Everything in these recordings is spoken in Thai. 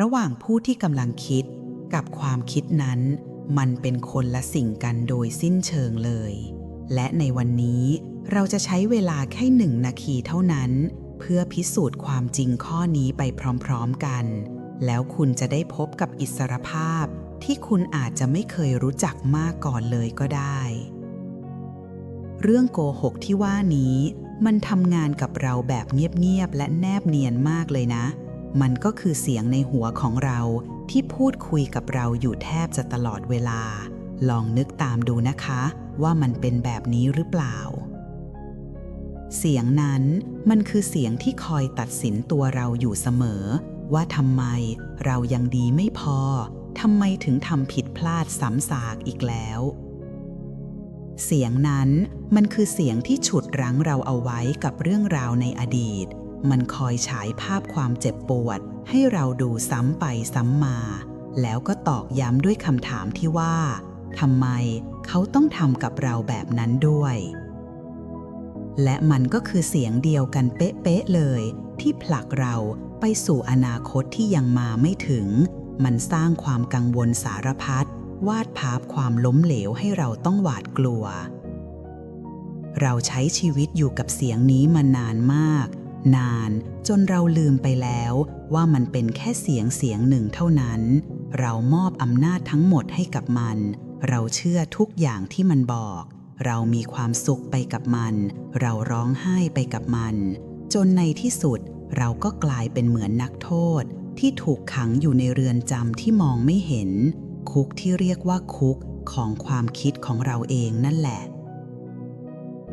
ระหว่างผู้ที่กำลังคิดกับความคิดนั้น มันเป็นคนละสิ่งกันโดยสิ้นเชิงเลย และในวันนี้เราจะใช้เวลาแค่หนึ่งนาทีเท่านั้น เพื่อพิสูจน์ความจริงข้อนี้ไปพร้อมๆกัน แล้วคุณจะได้พบกับอิสรภาพที่คุณอาจจะไม่เคยรู้จักมากก่อนเลยก็ได้ เรื่องโกหกที่ว่านี้ มันทำงานกับเราแบบเงียบๆและแนบเนียนมากเลยนะ มันก็คือเสียงในหัวของเราที่พูดคุยกับเราอยู่แทบจะตลอดเวลา ลองนึกตามดูนะคะ ว่ามันเป็นแบบนี้หรือเปล่า เสียงนั้นมันคือเสียงที่คอยตัดสินตัวเราอยู่เสมอ ว่าทำไมเรายังดีไม่พอทำไมถึงทำผิดพลาดซ้ำซากอีกแล้ว เสียงนั้นมันคือเสียงที่ฉุดรั้งเราเอาไว้กับเรื่องราวในอดีต มันคอยฉายภาพความเจ็บปวด ให้เราดูซ้ำไปซ้ำมา แล้วก็ตอกย้ำด้วยคำถามที่ว่าทำไมเขาต้องทำกับเราแบบนั้นด้วย และมันก็คือเสียงเดียวกันเป๊ะๆเลย ที่ผลักเราไปสู่อนาคตที่ยังมาไม่ถึง มันสร้างความกังวลสารพัดวาดภาพความล้มเหลวให้เราต้องหวาดกลัว เราใช้ชีวิตอยู่กับเสียงนี้มานานมาก นานจนเราลืมไปแล้วว่ามันเป็นแค่เสียงเสียงหนึ่งเท่านั้น เรามอบอำนาจทั้งหมดให้กับมัน เราเชื่อทุกอย่างที่มันบอก เรามีความสุขไปกับมัน เราร้องไห้ไปกับมัน จนในที่สุดเราก็กลายเป็นเหมือนนักโทษ ที่ถูกขังอยู่ในเรือนจำที่มองไม่เห็น คุกที่เรียกว่าคุกของความคิดของเราเองนั่นแหละ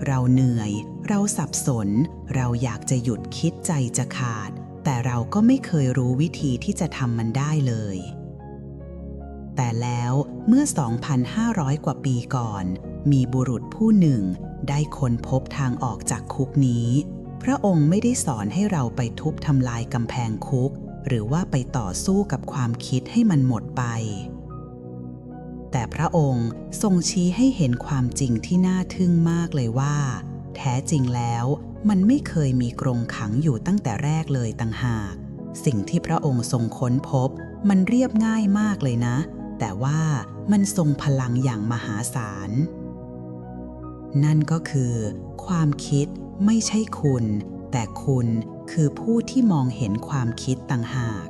เราเหนื่อย เราสับสน เราอยากจะหยุดคิดใจจะขาด แต่เราก็ไม่เคยรู้วิธีที่จะทำมันได้เลย แต่แล้วเมื่อ 2,500 กว่าปีก่อน มีบุรุษผู้หนึ่ง ได้ค้นพบทางออกจากคุกนี้ พระองค์ไม่ได้สอนให้เราไปทุบทำลายกำแพงคุก หรือว่าไปต่อสู้กับความคิดให้มันหมดไป แต่พระองค์ทรงชี้ให้เห็นความจริงที่น่าทึ่งมากเลยว่า แท้จริงแล้วมันไม่เคยมีกรงขังอยู่ตั้งแต่แรกเลยต่างหาก สิ่งที่พระองค์ทรงค้นพบ มันเรียบง่ายมากเลยนะ แต่ว่ามันทรงพลังอย่างมหาศาล นั่นก็คือ ความคิดไม่ใช่คุณ แต่คุณคือผู้ที่มองเห็นความคิดต่างหาก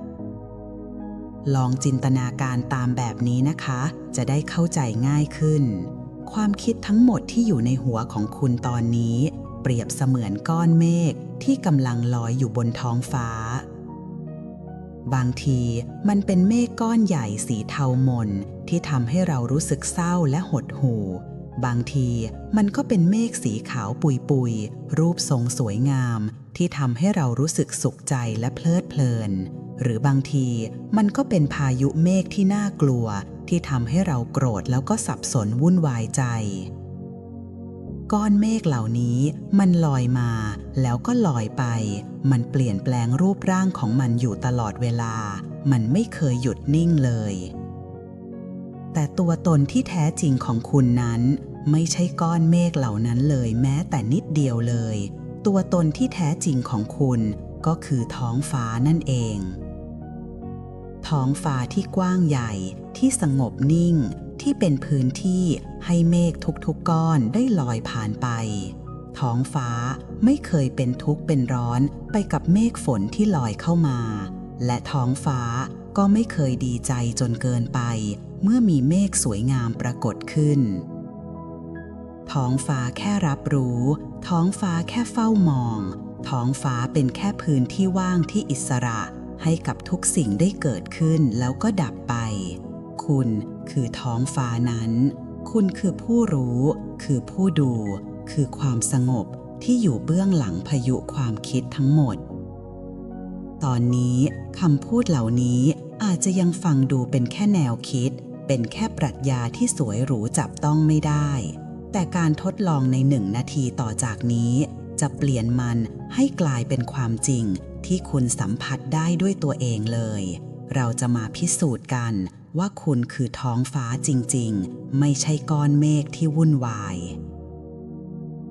ลองจินตนาการตามแบบนี้นะคะ จะได้เข้าใจง่ายขึ้น ความคิดทั้งหมดที่อยู่ในหัวของคุณตอนนี้ เปรียบเสมือนก้อนเมฆที่กำลังลอยอยู่บนท้องฟ้า บางทีมันเป็นเมฆก้อนใหญ่สีเทามนที่ทำให้เรารู้สึกเศร้าและหดหู่ บางทีมันก็เป็นเมฆสีขาวปุยปุยๆรูปทรงสวยงาม ที่ทำให้เรารู้สึกสุขใจและเพลิดเพลิน หรือบางทีมันก็เป็นพายุเมฆที่น่ากลัวที่ทำให้เราโกรธแล้วก็สับสนวุ่นวายใจ ก้อนเมฆเหล่านี้มันลอยมาแล้วก็ลอยไป มันเปลี่ยนแปลงรูปร่างของมันอยู่ตลอดเวลา มันไม่เคยหยุดนิ่งเลย แต่ตัวตนที่แท้จริงของคุณนั้น ไม่ใช่ก้อนเมฆเหล่านั้นเลยแม้แต่นิดเดียวเลย ตัวตนที่แท้จริงของคุณก็คือท้องฟ้านั่นเอง ท้องฟ้าที่กว้างใหญ่ที่สงบนิ่งที่เป็นพื้นที่ให้เมฆทุกๆก้อนได้ลอยผ่านไป ท้องฟ้าไม่เคยเป็นทุกข์เป็นร้อนไปกับเมฆฝนที่ลอยเข้ามา และท้องฟ้าก็ไม่เคยดีใจจนเกินไป เมื่อมีเมฆสวยงามปรากฏขึ้น ท้องฟ้าแค่รับรู้ ท้องฟ้าแค่เฝ้ามอง ท้องฟ้าเป็นแค่พื้นที่ว่างที่อิสระ ให้กับทุกสิ่งได้เกิดขึ้นแล้วก็ดับไป คุณคือท้องฟ้านั้น คุณคือผู้รู้ คือผู้ดู คือความสงบที่อยู่เบื้องหลังพายุความคิดทั้งหมด ตอนนี้คำพูดเหล่านี้อาจจะยังฟังดูเป็นแค่แนวคิด เป็นแค่ปรัชญาที่สวยหรูจับต้องไม่ได้ แต่การทดลองในหนึ่งนาทีต่อจากนี้ จะเปลี่ยนมันให้กลายเป็นความจริง ที่คุณสัมผัสได้ด้วยตัวเองเลย เราจะมาพิสูจน์กันว่าคุณคือท้องฟ้าจริงๆ ไม่ใช่ก้อนเมฆที่วุ่นวาย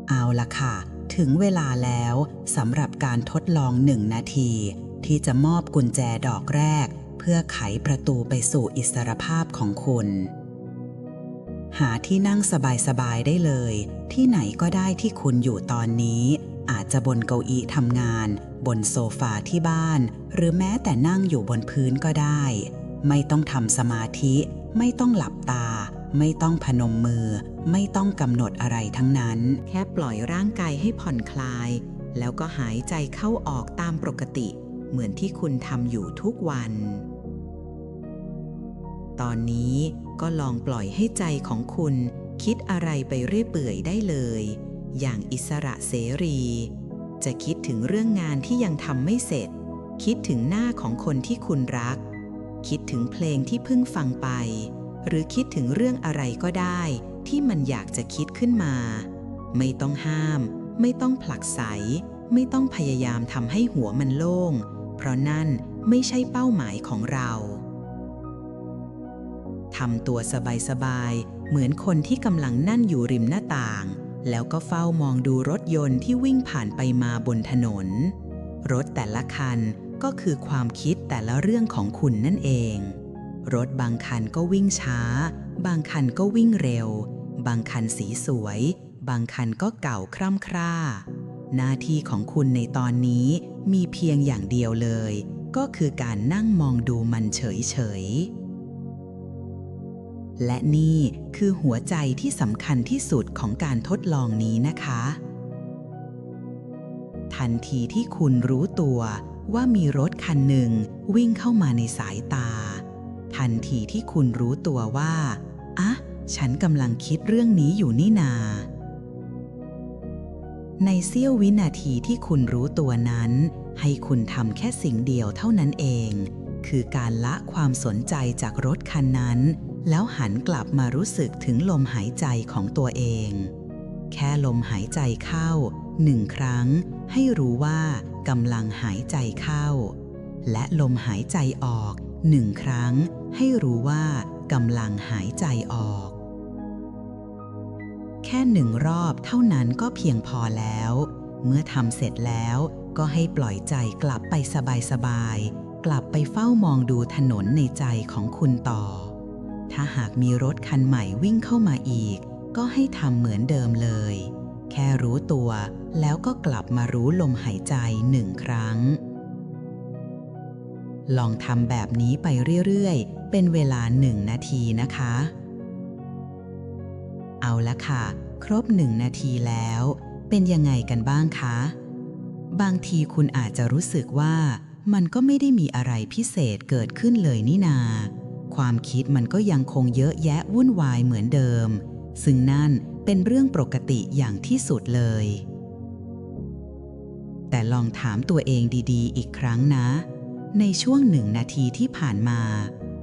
เอาละค่ะ ถึงเวลาแล้วสำหรับการทดลองหนึ่งนาที ที่จะมอบกุญแจดอกแรก เพื่อไขประตูไปสู่อิสรภาพของคุณ หาที่นั่งสบายๆได้เลย ที่ไหนก็ได้ที่คุณอยู่ตอนนี้ อาจจะบนเก้าอี้ทำงาน บนโซฟาที่บ้าน หรือแม้แต่นั่งอยู่บนพื้นก็ได้ ไม่ต้องทำสมาธิ ไม่ต้องหลับตา ไม่ต้องพนมมือ ไม่ต้องกำหนดอะไรทั้งนั้น แค่ปล่อยร่างกายให้ผ่อนคลาย แล้วก็หายใจเข้าออกตามปกติ เหมือนที่คุณทำอยู่ทุกวัน ตอนนี้ก็ลองปล่อยให้ใจของคุณคิดอะไรไปเรื่อยเปื่อยได้เลย อย่างอิสระเสรี จะคิดถึงเรื่องงานที่ยังทำไม่เสร็จ คิดถึงหน้าของคนที่คุณรัก คิดถึงเพลงที่เพิ่งฟังไป หรือคิดถึงเรื่องอะไรก็ได้ ที่มันอยากจะคิดขึ้นมา ไม่ต้องห้าม ไม่ต้องผลักไส ไม่ต้องพยายามทำให้หัวมันโล่ง เพราะนั่นไม่ใช่เป้าหมายของเราทำตัวสบายๆ เหมือนคนที่กำลังนั่นอยู่ริมหน้าต่าง แล้วก็เฝ้ามองดูรถยนต์ที่วิ่งผ่านไปมาบนถนน รถแต่ละคันก็คือความคิดแต่ละเรื่องของคุณนั่นเอง รถบางคันก็วิ่งช้า บางคันก็วิ่งเร็ว บางคันสีสวย บางคันก็เก่าคร่ำคร่า หน้าที่ของคุณในตอนนี้มีเพียงอย่างเดียวเลย ก็คือการนั่งมองดูมันเฉยๆ และนี่คือหัวใจที่สำคัญที่สุดของการทดลองนี้นะคะ ทันทีที่คุณรู้ตัวว่ามีรถคันหนึ่งวิ่งเข้ามาในสายตา ทันทีที่คุณรู้ตัวว่า อะฉันกำลังคิดเรื่องนี้อยู่นี่นา ในเสี้ยววินาทีที่คุณรู้ตัวนั้น ให้คุณทำแค่สิ่งเดียวเท่านั้นเอง คือการละความสนใจจากรถคันนั้น แล้วหันกลับมารู้สึกถึงลมหายใจของตัวเอง แค่ลมหายใจเข้าหนึ่งครั้ง ให้รู้ว่ากำลังหายใจเข้า และลมหายใจออกหนึ่งครั้ง ให้รู้ว่ากำลังหายใจออก แค่หนึ่งรอบเท่านั้นก็เพียงพอแล้ว เมื่อทำเสร็จแล้วก็ให้ปล่อยใจกลับไปสบายๆ กลับไปเฝ้ามองดูถนนในใจของคุณต่อ ถ้าหากมีรถคันใหม่วิ่งเข้ามาอีก ก็ให้ทำเหมือนเดิมเลย แค่รู้ตัวแล้วก็กลับมารู้ลมหายใจหนึ่งครั้ง ลองทำแบบนี้ไปเรื่อยๆ เป็นเวลาหนึ่งนาทีนะคะ เอาละค่ะ ครบหนึ่งนาทีแล้ว เป็นยังไงกันบ้างคะ บางทีคุณอาจจะรู้สึกว่ามันก็ไม่ได้มีอะไรพิเศษเกิดขึ้นเลยนี่นา ความคิดมันก็ยังคงเยอะแยะวุ่นวายเหมือนเดิม ซึ่งนั่นเป็นเรื่องปกติอย่างที่สุดเลย แต่ลองถามตัวเองดีๆ อีกครั้งนะ ในช่วงหนึ่งนาทีที่ผ่านมา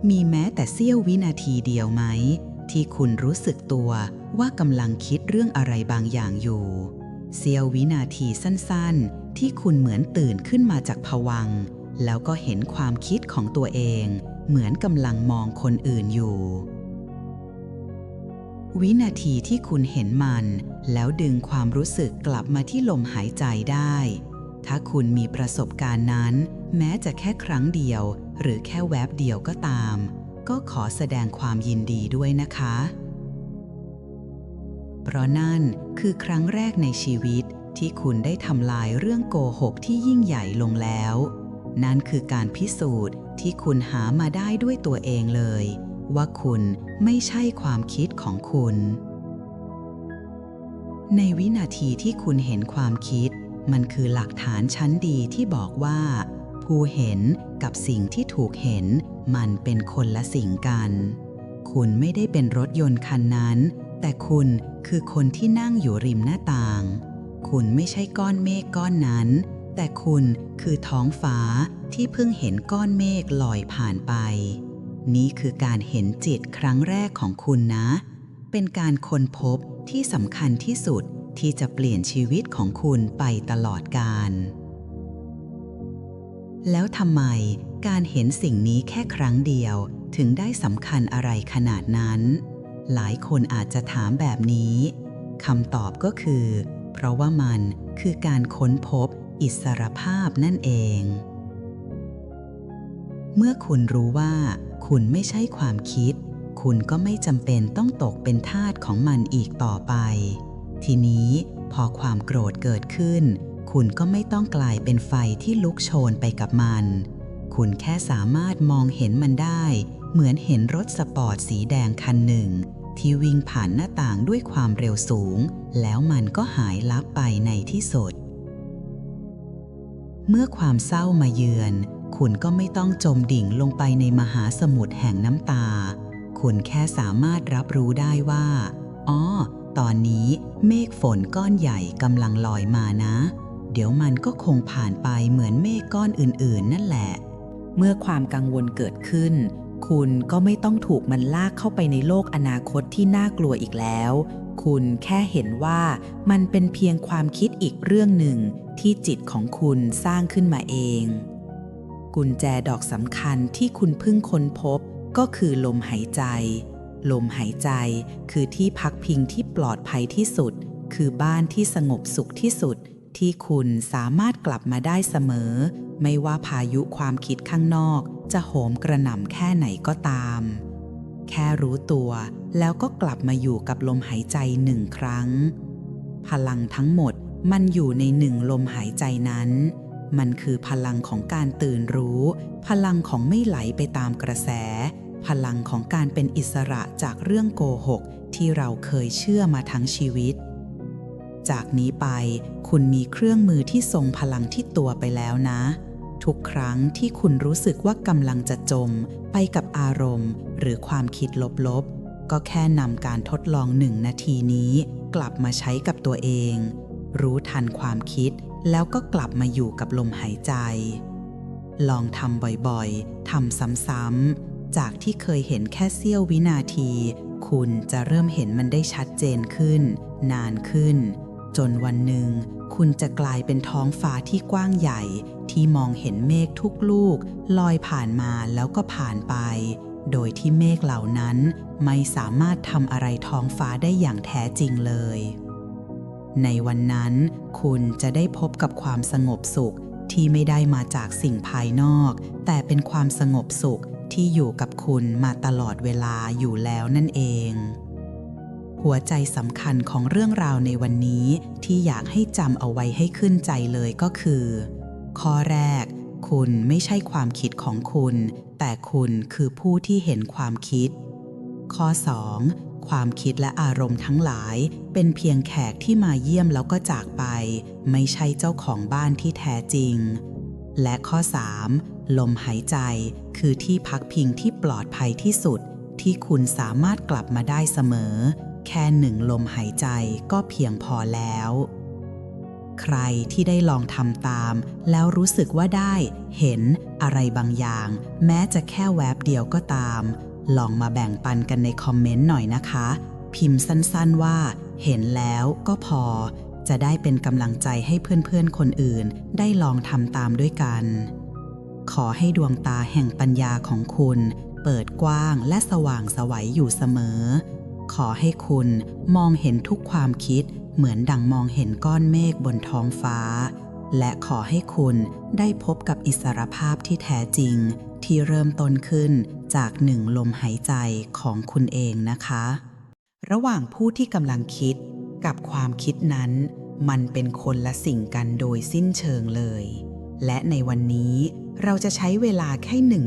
มีแม้แต่เสี้ยววินาทีเดียวไหม ที่คุณรู้สึกตัวว่ากำลังคิดเรื่องอะไรบางอย่างอยู่ เสี้ยววินาทีสั้นๆ ที่คุณเหมือนตื่นขึ้นมาจากผวังแล้วก็เห็นความคิดของตัวเอง เหมือนกำลังมองคนอื่นอยู่ วินาทีที่คุณเห็นมัน แล้วดึงความรู้สึกกลับมาที่ลมหายใจได้ ถ้าคุณมีประสบการณ์นั้น แม้จะแค่ครั้งเดียว หรือแค่แวบเดียวก็ตาม ก็ขอแสดงความยินดีด้วยนะคะ เพราะนั่นคือครั้งแรกในชีวิตที่คุณได้ทำลายเรื่องโกหกที่ยิ่งใหญ่ลงแล้ว นั่นคือการพิสูจน์ ที่คุณหามาได้ด้วยตัวเองเลย ว่าคุณไม่ใช่ความคิดของคุณ ในวินาทีที่คุณเห็นความคิด มันคือหลักฐานชั้นดีที่บอกว่า ผู้เห็นกับสิ่งที่ถูกเห็น มันเป็นคนละสิ่งกัน คุณไม่ได้เป็นรถยนต์คันนั้น แต่คุณคือคนที่นั่งอยู่ริมหน้าต่าง คุณไม่ใช่ก้อนเมฆก้อนนั้น แต่คุณคือท้องฟ้าที่เพิ่งเห็นก้อนเมฆลอยผ่านไป นี่คือการเห็นจิตครั้งแรกของคุณนะ เป็นการค้นพบที่สำคัญที่สุดที่จะเปลี่ยนชีวิตของคุณไปตลอดกาลแล้วทำไมการเห็นสิ่งนี้แค่ครั้งเดียวถึงได้สำคัญอะไรขนาดนั้น หลายคนอาจจะถามแบบนี้คำตอบก็คือ เพราะว่ามันคือการค้นพบ อิสรภาพนั่นเอง เมื่อคุณรู้ว่า คุณไม่ใช่ความคิด คุณก็ไม่จำเป็นต้องตกเป็นทาสของมันอีกต่อไป ทีนี้พอความโกรธเกิดขึ้น คุณก็ไม่ต้องกลายเป็นไฟที่ลุกโชนไปกับมัน คุณแค่สามารถมองเห็นมันได้ เหมือนเห็นรถสปอร์ตสีแดงคันหนึ่ง ที่วิ่งผ่านหน้าต่างด้วยความเร็วสูง แล้วมันก็หายลับไปในที่สุด เมื่อความเศร้ามาเยือน คุณก็ไม่ต้องจมดิ่งลงไปในมหาสมุทรแห่งน้ำตา คุณแค่สามารถรับรู้ได้ว่า อ๋อ ตอนนี้เมฆฝนก้อนใหญ่กำลังลอยมานะ เดี๋ยวมันก็คงผ่านไปเหมือนเมฆก้อนอื่น ๆ นั่นแหละ เมื่อความกังวลเกิดขึ้น คุณก็ไม่ต้องถูกมันลากเข้าไปในโลกอนาคตที่น่ากลัวอีกแล้ว คุณแค่เห็นว่ามันเป็นเพียงความคิดอีกเรื่องหนึ่ง ที่จิตของคุณสร้างขึ้นมาเอง กุญแจดอกสำคัญที่คุณเพิ่งค้นพบก็คือลมหายใจ ลมหายใจคือที่พักพิงที่ปลอดภัยที่สุด คือบ้านที่สงบสุขที่สุด ที่คุณสามารถกลับมาได้เสมอ ไม่ว่าพายุความคิดข้างนอก จะโหมกระหน่ำแค่ไหนก็ตาม แค่รู้ตัวแล้วก็กลับมาอยู่กับลมหายใจหนึ่งครั้ง พลังทั้งหมด มันอยู่ในหนึ่งลมหายใจนั้น มันคือพลังของการตื่นรู้ พลังของไม่ไหลไปตามกระแส พลังของการเป็นอิสระจากเรื่องโกหก ที่เราเคยเชื่อมาทั้งชีวิต จากนี้ไปคุณมีเครื่องมือที่ทรงพลังที่ตัวไปแล้วนะ ทุกครั้งที่คุณรู้สึกว่ากำลังจะจม ไปกับอารมณ์ หรือความคิดลบๆ ก็แค่นำการทดลองหนึ่งนาทีนี้ กลับมาใช้กับตัวเอง รู้ทันความคิดแล้วก็กลับมาอยู่กับลมหายใจ ลองทำบ่อยๆ ทำซ้ำๆ จากที่เคยเห็นแค่เสี้ยววินาที คุณจะเริ่มเห็นมันได้ชัดเจนขึ้น นานขึ้น จนวันหนึ่ง คุณจะกลายเป็นท้องฟ้าที่กว้างใหญ่ ที่มองเห็นเมฆทุกลูก ลอยผ่านมาแล้วก็ผ่านไป โดยที่เมฆเหล่านั้นไม่สามารถทำอะไรท้องฟ้าได้อย่างแท้จริงเลย ในวันนั้นคุณจะได้พบกับความสงบสุขที่ไม่ได้มาจากสิ่งภายนอก แต่เป็นความสงบสุขที่อยู่กับคุณมาตลอดเวลาอยู่แล้วนั่นเอง หัวใจสำคัญของเรื่องราวในวันนี้ที่อยากให้จำเอาไว้ให้ขึ้นใจเลยก็คือ ข้อแรก คุณไม่ใช่ความคิดของคุณ แต่คุณคือผู้ที่เห็นความคิด ข้อ 2. ความคิดและอารมณ์ทั้งหลาย เป็นเพียงแขกที่มาเยี่ยมแล้วก็จากไป ไม่ใช่เจ้าของบ้านที่แท้จริง และข้อ 3. ลมหายใจ คือที่พักพิงที่ปลอดภัยที่สุด ที่คุณสามารถกลับมาได้เสมอ แค่หนึ่งลมหายใจก็เพียงพอแล้ว ใครที่ได้ลองทำตาม แล้วรู้สึกว่าได้ เห็นอะไรบางอย่าง แม้จะแค่แวบเดียวก็ตาม ลองมาแบ่งปันกันในคอมเมนต์หน่อยนะคะ พิมพ์สั้นๆว่า เห็นแล้วก็พอ จะได้เป็นกำลังใจให้เพื่อนๆคนอื่น ได้ลองทำตามด้วยกัน ขอให้ดวงตาแห่งปัญญาของคุณ เปิดกว้างและสว่างสวัยอยู่เสมอ ขอให้คุณมองเห็นทุกความคิด เหมือนดังมองเห็นก้อนเมฆบนท้องฟ้า และขอให้คุณได้พบกับอิสรภาพที่แท้จริง ที่เริ่มต้นขึ้นจากหนึ่งลมหายใจของคุณเองนะคะ ระหว่างผู้ที่กำลังคิดกับความคิดนั้น มันเป็นคนละสิ่งกันโดยสิ้นเชิงเลย และในวันนี้เราจะใช้เวลาแค่หนึ่ง